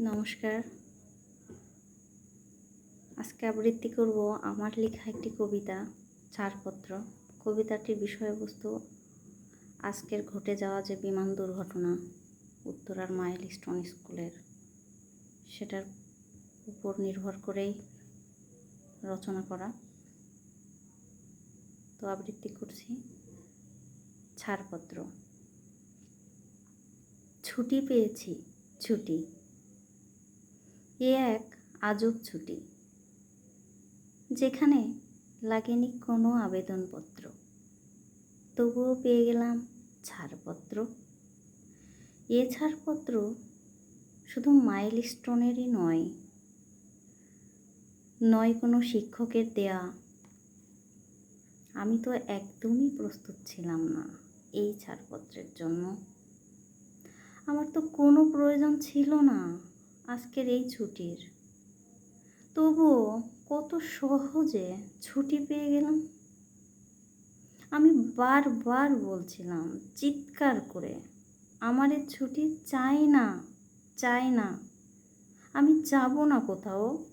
নমস্কার। আজকে আবৃত্তি করব আমার লেখা একটি কবিতা, ছাড়পত্র। কবিতাটির বিষয়বস্তু, আজকের ঘটে যাওয়া যে বিমান দুর্ঘটনা উত্তরার মাইল স্টোন স্কুলের। সেটার উপর নির্ভর করেই রচনা করা। তো আবৃত্তি করছি, ছাড়পত্র। ছুটি পেয়েছি, ছুটি। এ এক আজব ছুটি, যেখানে লাগেনি কোনো আবেদনপত্র। তবুও পেয়ে গেলাম ছাড়পত্র। এ ছাড়পত্র শুধু মাইল স্টোনেরই নয় নয় কোনো শিক্ষকের দেয়া। আমি তো একদমই প্রস্তুত ছিলাম না এই ছাড়পত্রের জন্য। আমার তো কোনো প্রয়োজন ছিল না। আজকের এই ছুটির। তবুও কত সহজে ছুটি পেয়ে গেলাম। আমি বারবার বলছিলাম, চিৎকার করে, আমার এ ছুটি চাই না চাই না। আমি যাব না কোথাও।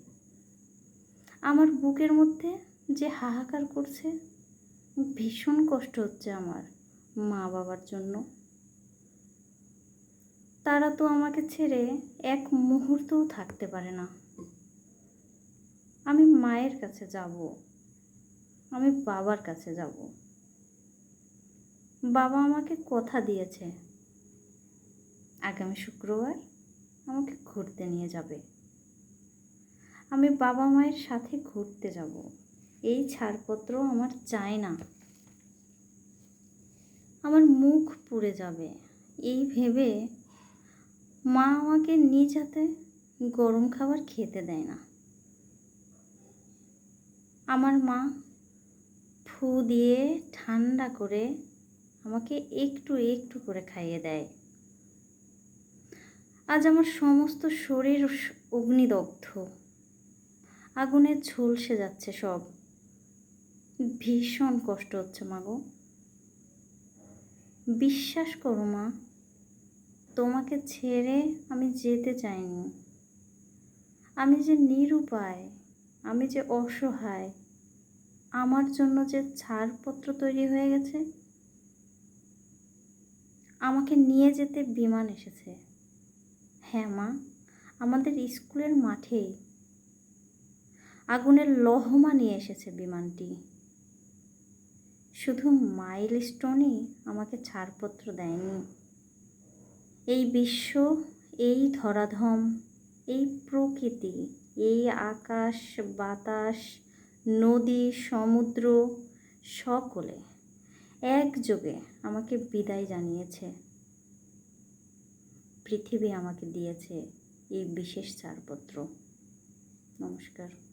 আমার বুকের মধ্যে যে হাহাকার করছে, ভীষণ কষ্ট হচ্ছে আমার মা বাবার জন্য। তারা তো আমাকে ছেড়ে এক মুহূর্তও থাকতে পারে না। আমি মায়ের কাছে যাব। আমি বাবার কাছে যাব। বাবা আমাকে কথা দিয়েছে। আগামী শুক্রবার আমাকে ঘুরতে নিয়ে যাবে। আমি বাবা মায়ের সাথে ঘুরতে যাব। এই ছাড়পত্র আমার চাই না। আমার মুখ পুড়ে যাবে। এই ভেবে মা আমাকে নিজ হাতে গরম খাবার খেতে দেয় না। আমার মা ফু দিয়ে ঠান্ডা করে আমাকে একটু একটু করে খাইয়ে দেয়। আজ আমার সমস্ত শরীর অগ্নিদগ্ধ। আগুনে ঝলসে যাচ্ছে সব। ভীষণ কষ্ট হচ্ছে মাগো বিশ্বাস করো মা তোমাকে ছেড়ে আমি যেতে চাইনি। আমি যে নিরুপায়, আমি যে অসহায়, আমার জন্য যে ছাড়পত্র তৈরি হয়ে গেছে, আমাকে নিয়ে যেতে বিমান এসেছে। হ্যাঁ মা, আমাদের স্কুলের মাঠে আগুনের লহমা নিয়ে এসেছে বিমানটি। শুধু মাইল স্টোনই আমাকে ছাড়পত্র দেয়নি। এই বিশ্ব, এই ধরাধম, এই প্রকৃতি, এই আকাশ, বাতাস, নদী, সমুদ্র, সকলে একযোগে আমাকে বিদায় জানিয়েছে। পৃথিবী আমাকে দিয়েছে এই বিশেষ ছাড়পত্র নমস্কার।